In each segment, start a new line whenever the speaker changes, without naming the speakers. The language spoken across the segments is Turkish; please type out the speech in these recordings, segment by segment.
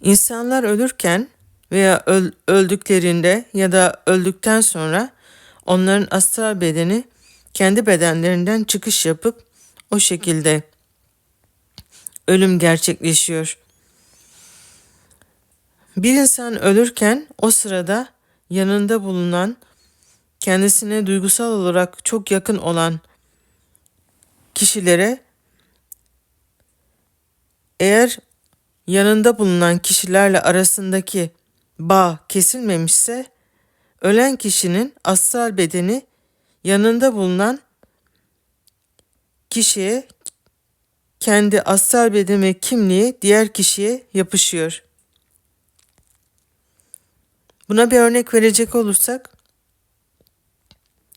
İnsanlar ölürken veya öl- öldüklerinde ya da öldükten sonra onların astral bedeni kendi bedenlerinden çıkış yapıp o şekilde ölüm gerçekleşiyor. Bir insan ölürken o sırada yanında bulunan kendisine duygusal olarak çok yakın olan kişilere eğer yanında bulunan kişilerle arasındaki bağ kesilmemişse ölen kişinin astral bedeni yanında bulunan kişiye kendi astral bedeni ve kimliği diğer kişiye yapışıyor. Buna bir örnek verecek olursak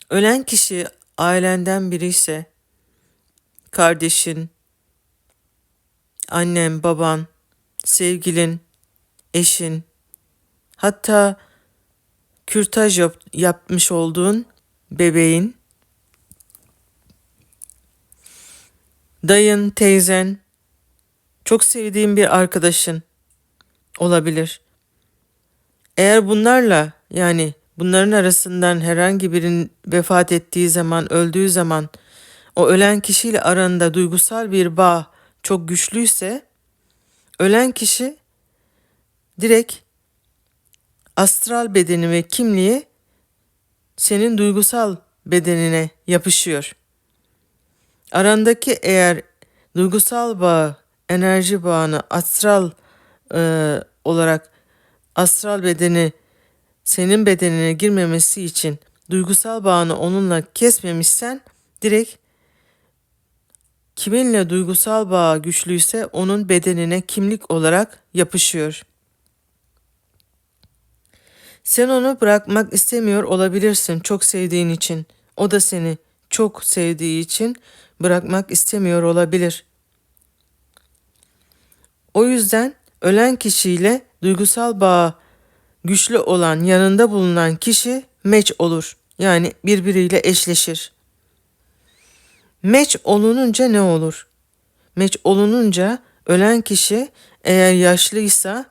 ölen kişi ailenden biri ise kardeşin, annen, baban, sevgilin, eşin, hatta kürtaj yap- yapmış olduğun bebeğin, dayın, teyzen, çok sevdiğin bir arkadaşın olabilir. Eğer bunlarla yani bunların arasından herhangi birinin vefat ettiği zaman, öldüğü zaman o ölen kişiyle aranda duygusal bir bağ çok güçlüyse ölen kişi direkt astral bedeni ve kimliği senin duygusal bedenine yapışıyor. Arandaki eğer duygusal bağı, enerji bağını astral e, olarak astral bedeni senin bedenine girmemesi için duygusal bağını onunla kesmemişsen direkt kiminle duygusal bağ güçlüyse onun bedenine kimlik olarak yapışıyor. Sen onu bırakmak istemiyor olabilirsin çok sevdiğin için. O da seni çok sevdiği için bırakmak istemiyor olabilir. O yüzden ölen kişiyle duygusal bağ güçlü olan yanında bulunan kişi meç olur. Yani birbiriyle eşleşir. Meç olununca ne olur? Meç olununca ölen kişi eğer yaşlıysa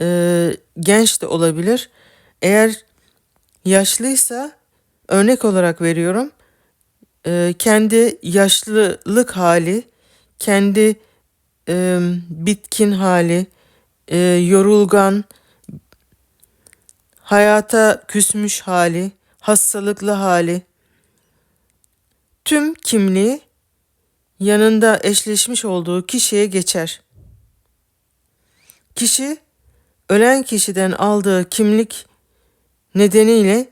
e, genç de olabilir. Eğer yaşlıysa örnek olarak veriyorum e, kendi yaşlılık hali, kendi e, bitkin hali, e, yorulgan, hayata küsmüş hali, hastalıklı hali, tüm kimliği yanında eşleşmiş olduğu kişiye geçer. Kişi ölen kişiden aldığı kimlik nedeniyle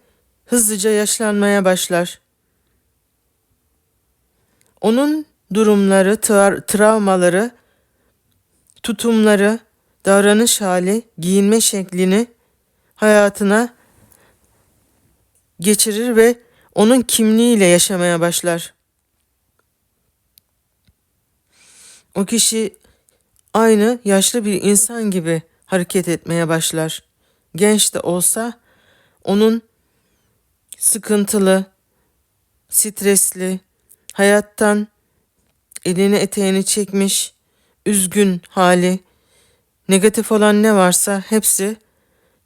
hızlıca yaşlanmaya başlar. Onun durumları, tra- travmaları, tutumları, davranış hali, giyinme şeklini hayatına geçirir ve onun kimliğiyle yaşamaya başlar. O kişi aynı yaşlı bir insan gibi hareket etmeye başlar. Genç de olsa onun sıkıntılı, stresli, hayattan elini eteğini çekmiş, üzgün hali, negatif olan ne varsa hepsi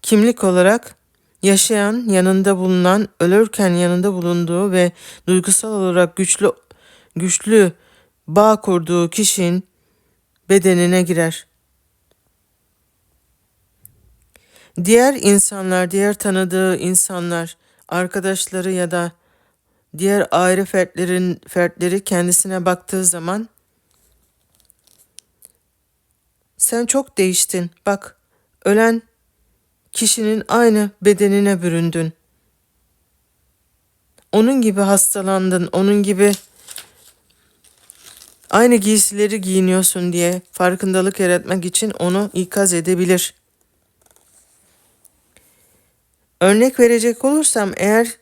kimlik olarak yaşayan, yanında bulunan, ölürken yanında bulunduğu ve duygusal olarak güçlü güçlü bağ kurduğu kişinin bedenine girer. Diğer insanlar, diğer tanıdığı insanlar, arkadaşları ya da diğer aile fertlerin fertleri kendisine baktığı zaman sen çok değiştin. Bak, ölen kişinin aynı bedenine büründün. Onun gibi hastalandın, onun gibi aynı giysileri giyiniyorsun diye farkındalık yaratmak için onu ikaz edebilir. Örnek verecek olursam eğer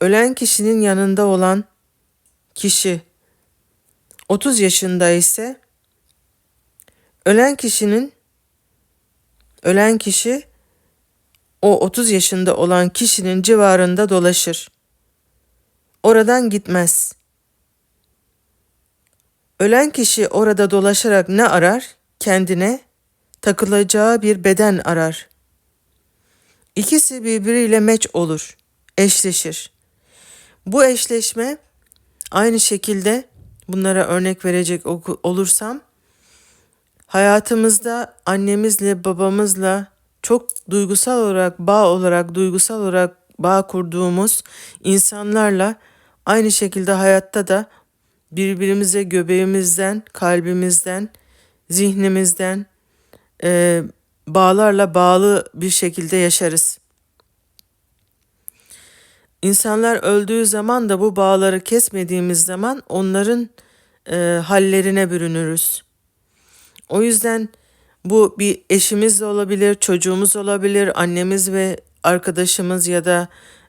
ölen kişinin yanında olan kişi 30 yaşında ise ölen kişinin ölen kişi o 30 yaşında olan kişinin civarında dolaşır. Oradan gitmez. Ölen kişi orada dolaşarak ne arar? Kendine takılacağı bir beden arar. İkisi birbiriyle meç olur, eşleşir. Bu eşleşme aynı şekilde bunlara örnek verecek olursam hayatımızda annemizle babamızla çok duygusal olarak bağ olarak duygusal olarak bağ kurduğumuz insanlarla aynı şekilde hayatta da birbirimize göbeğimizden, kalbimizden, zihnimizden e, bağlarla bağlı bir şekilde yaşarız. İnsanlar öldüğü zaman da bu bağları kesmediğimiz zaman onların e, hallerine bürünürüz. O yüzden bu bir eşimiz de olabilir, çocuğumuz olabilir, annemiz ve arkadaşımız ya da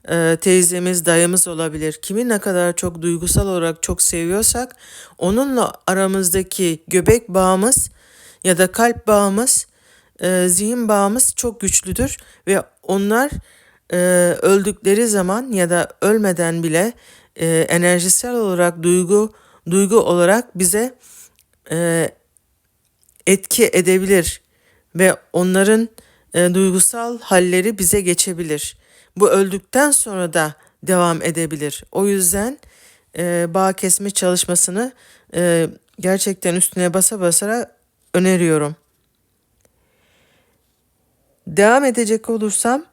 e, teyzemiz, dayımız olabilir. Kimi ne kadar çok duygusal olarak çok seviyorsak onunla aramızdaki göbek bağımız ya da kalp bağımız, e, zihin bağımız çok güçlüdür ve onlar e, öldükleri zaman ya da ölmeden bile e, enerjisel olarak duygu duygu olarak bize e, etki edebilir ve onların e, duygusal halleri bize geçebilir. Bu öldükten sonra da devam edebilir. O yüzden e, bağ kesme çalışmasını e, gerçekten üstüne basa basarak öneriyorum. Devam edecek olursam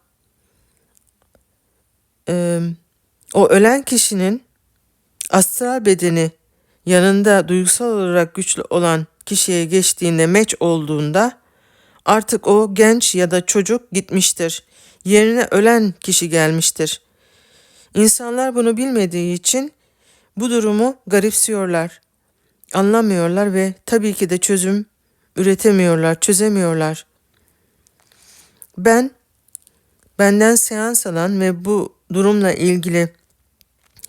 e, o ölen kişinin astral bedeni yanında duygusal olarak güçlü olan kişiye geçtiğinde meç olduğunda artık o genç ya da çocuk gitmiştir. Yerine ölen kişi gelmiştir. İnsanlar bunu bilmediği için bu durumu garipsiyorlar. Anlamıyorlar ve tabii ki de çözüm üretemiyorlar, çözemiyorlar. Ben benden seans alan ve bu durumla ilgili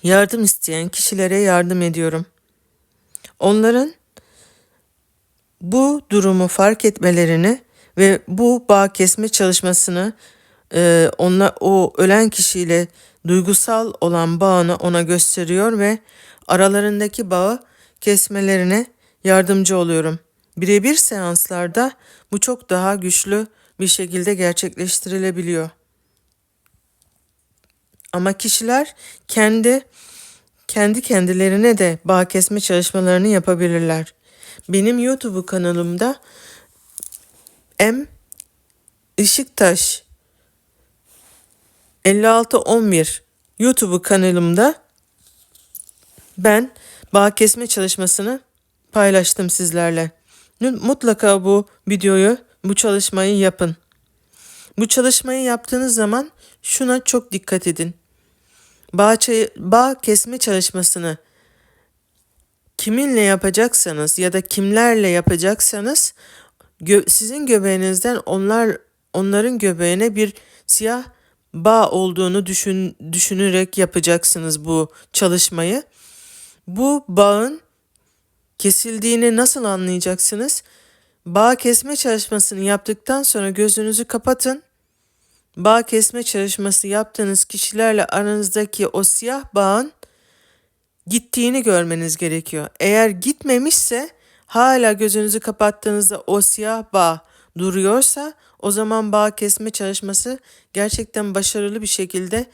yardım isteyen kişilere yardım ediyorum. Onların bu durumu fark etmelerini ve bu bağ kesme çalışmasını e, ona, o ölen kişiyle duygusal olan bağını ona gösteriyor ve aralarındaki bağı kesmelerine yardımcı oluyorum. Birebir seanslarda bu çok daha güçlü bir şekilde gerçekleştirilebiliyor. Ama kişiler kendi kendi kendilerine de bağ kesme çalışmalarını yapabilirler. Benim YouTube kanalımda M Işıktaş 5611 YouTube kanalımda ben bağ kesme çalışmasını paylaştım sizlerle. Mutlaka bu videoyu, bu çalışmayı yapın. Bu çalışmayı yaptığınız zaman şuna çok dikkat edin. Bağ, bağ kesme çalışmasını kiminle yapacaksanız ya da kimlerle yapacaksanız gö sizin göbeğinizden onlar onların göbeğine bir siyah bağ olduğunu düşün, düşünerek yapacaksınız bu çalışmayı. Bu bağın kesildiğini nasıl anlayacaksınız? Bağ kesme çalışmasını yaptıktan sonra gözünüzü kapatın. Bağ kesme çalışması yaptığınız kişilerle aranızdaki o siyah bağın gittiğini görmeniz gerekiyor. Eğer gitmemişse hala gözünüzü kapattığınızda o siyah bağ duruyorsa o zaman bağ kesme çalışması gerçekten başarılı bir şekilde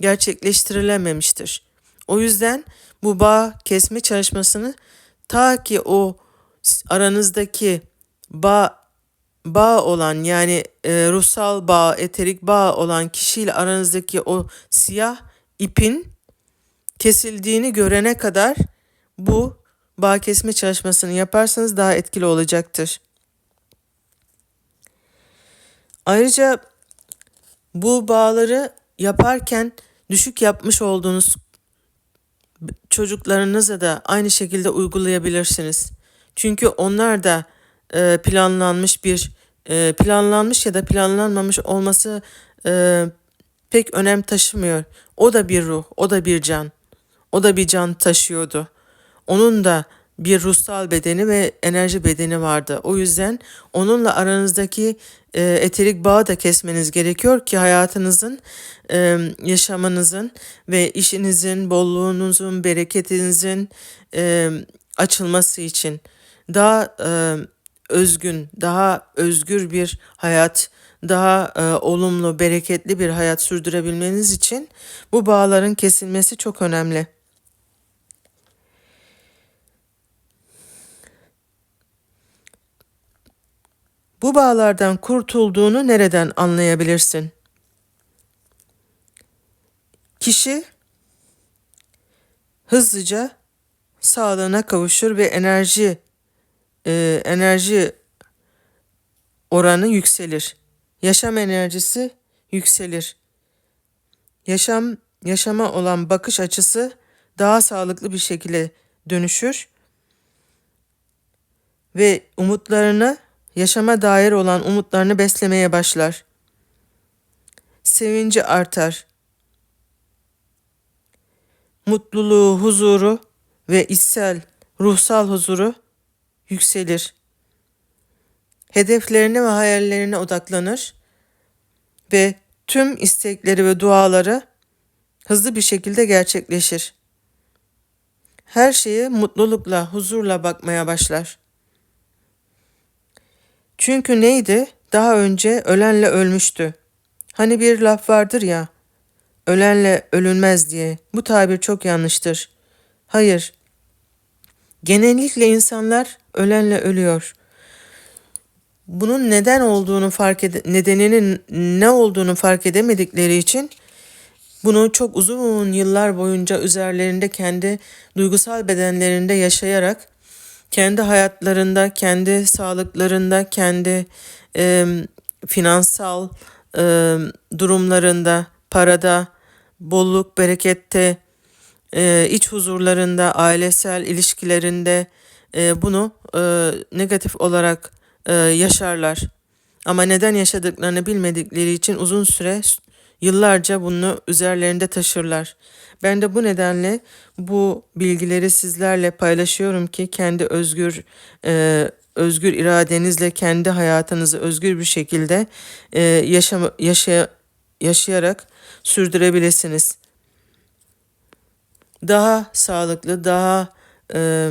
gerçekleştirilememiştir. O yüzden bu bağ kesme çalışmasını ta ki o aranızdaki bağ bağ olan yani e, ruhsal bağ, eterik bağ olan kişiyle aranızdaki o siyah ipin kesildiğini görene kadar bu bağ kesme çalışmasını yaparsanız daha etkili olacaktır. Ayrıca bu bağları yaparken düşük yapmış olduğunuz çocuklarınıza da aynı şekilde uygulayabilirsiniz. Çünkü onlar da e, planlanmış bir e, planlanmış ya da planlanmamış olması e, pek önem taşımıyor. O da bir ruh, o da bir can. O da bir can taşıyordu. Onun da bir ruhsal bedeni ve enerji bedeni vardı. O yüzden onunla aranızdaki e, eterik bağı da kesmeniz gerekiyor ki hayatınızın, e, yaşamınızın ve işinizin, bolluğunuzun, bereketinizin e, açılması için daha e, özgün, daha özgür bir hayat, daha e, olumlu, bereketli bir hayat sürdürebilmeniz için bu bağların kesilmesi çok önemli. Bu bağlardan kurtulduğunu nereden anlayabilirsin? Kişi hızlıca sağlığına kavuşur ve enerji e, enerji oranı yükselir. Yaşam enerjisi yükselir. Yaşam yaşama olan bakış açısı daha sağlıklı bir şekilde dönüşür ve umutlarını yaşama dair olan umutlarını beslemeye başlar. Sevinci artar. Mutluluğu, huzuru ve içsel, ruhsal huzuru yükselir. Hedeflerine ve hayallerine odaklanır ve tüm istekleri ve duaları hızlı bir şekilde gerçekleşir. Her şeye mutlulukla, huzurla bakmaya başlar. Çünkü neydi? Daha önce ölenle ölmüştü. Hani bir laf vardır ya, ölenle ölünmez diye. Bu tabir çok yanlıştır. Hayır. Genellikle insanlar ölenle ölüyor. Bunun neden olduğunu fark ede nedeninin ne olduğunu fark edemedikleri için bunu çok uzun yıllar boyunca üzerlerinde kendi duygusal bedenlerinde yaşayarak kendi hayatlarında, kendi sağlıklarında, kendi e, finansal e, durumlarında, parada, bolluk, berekette, e, iç huzurlarında, ailesel ilişkilerinde e, bunu e, negatif olarak e, yaşarlar. Ama neden yaşadıklarını bilmedikleri için uzun süre yıllarca bunu üzerlerinde taşırlar. Ben de bu nedenle bu bilgileri sizlerle paylaşıyorum ki kendi özgür e, özgür iradenizle kendi hayatınızı özgür bir şekilde e, yaşam yaşaya, yaşayarak sürdürebilirsiniz. Daha sağlıklı, daha e,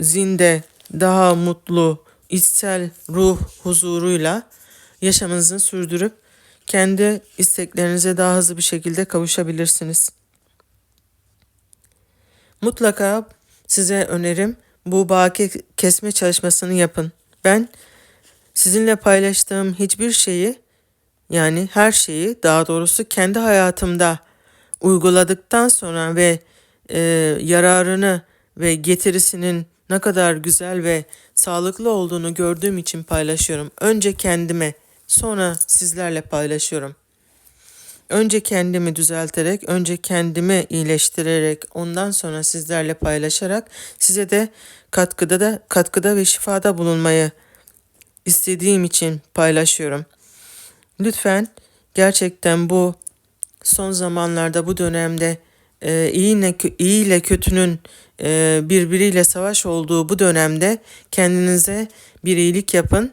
zinde, daha mutlu, içsel ruh huzuruyla yaşamınızı sürdürüp kendi isteklerinize daha hızlı bir şekilde kavuşabilirsiniz. Mutlaka size önerim bu bağ kesme çalışmasını yapın. Ben sizinle paylaştığım hiçbir şeyi yani her şeyi daha doğrusu kendi hayatımda uyguladıktan sonra ve e, yararını ve getirisinin ne kadar güzel ve sağlıklı olduğunu gördüğüm için paylaşıyorum. Önce kendime, sonra sizlerle paylaşıyorum. Önce kendimi düzelterek, önce kendimi iyileştirerek, ondan sonra sizlerle paylaşarak size de katkıda da katkıda ve şifada bulunmayı istediğim için paylaşıyorum. Lütfen gerçekten bu son zamanlarda bu dönemde e, iyi, ile, kötünün e, birbiriyle savaş olduğu bu dönemde kendinize bir iyilik yapın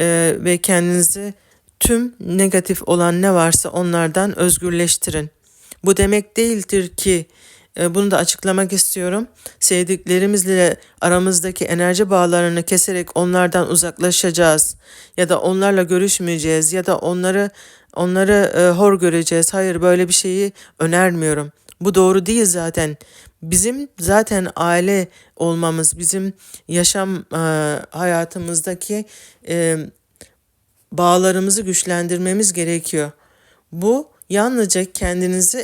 e, ve kendinizi tüm negatif olan ne varsa onlardan özgürleştirin. Bu demek değildir ki e, bunu da açıklamak istiyorum. Sevdiklerimizle aramızdaki enerji bağlarını keserek onlardan uzaklaşacağız ya da onlarla görüşmeyeceğiz ya da onları onları e, hor göreceğiz. Hayır böyle bir şeyi önermiyorum. Bu doğru değil zaten. Bizim zaten aile olmamız, bizim yaşam e, hayatımızdaki e, bağlarımızı güçlendirmemiz gerekiyor. Bu yalnızca kendinizi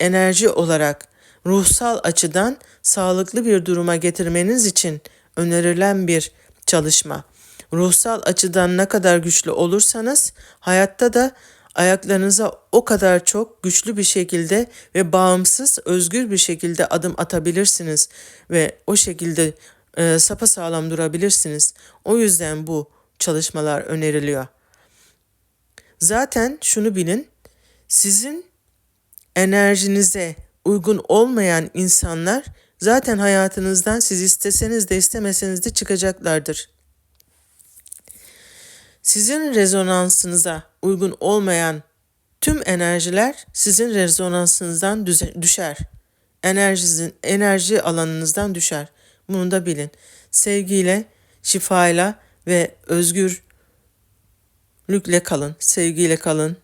enerji olarak ruhsal açıdan sağlıklı bir duruma getirmeniz için önerilen bir çalışma. Ruhsal açıdan ne kadar güçlü olursanız hayatta da ayaklarınıza o kadar çok güçlü bir şekilde ve bağımsız, özgür bir şekilde adım atabilirsiniz ve o şekilde e, sağlam durabilirsiniz. O yüzden bu çalışmalar öneriliyor. Zaten şunu bilin, sizin enerjinize uygun olmayan insanlar zaten hayatınızdan siz isteseniz de istemeseniz de çıkacaklardır. Sizin rezonansınıza uygun olmayan tüm enerjiler sizin rezonansınızdan düşer. Enerjinizin enerji alanınızdan düşer. Bunu da bilin. Sevgiyle şifayla ve özgürlükle kalın, sevgiyle kalın.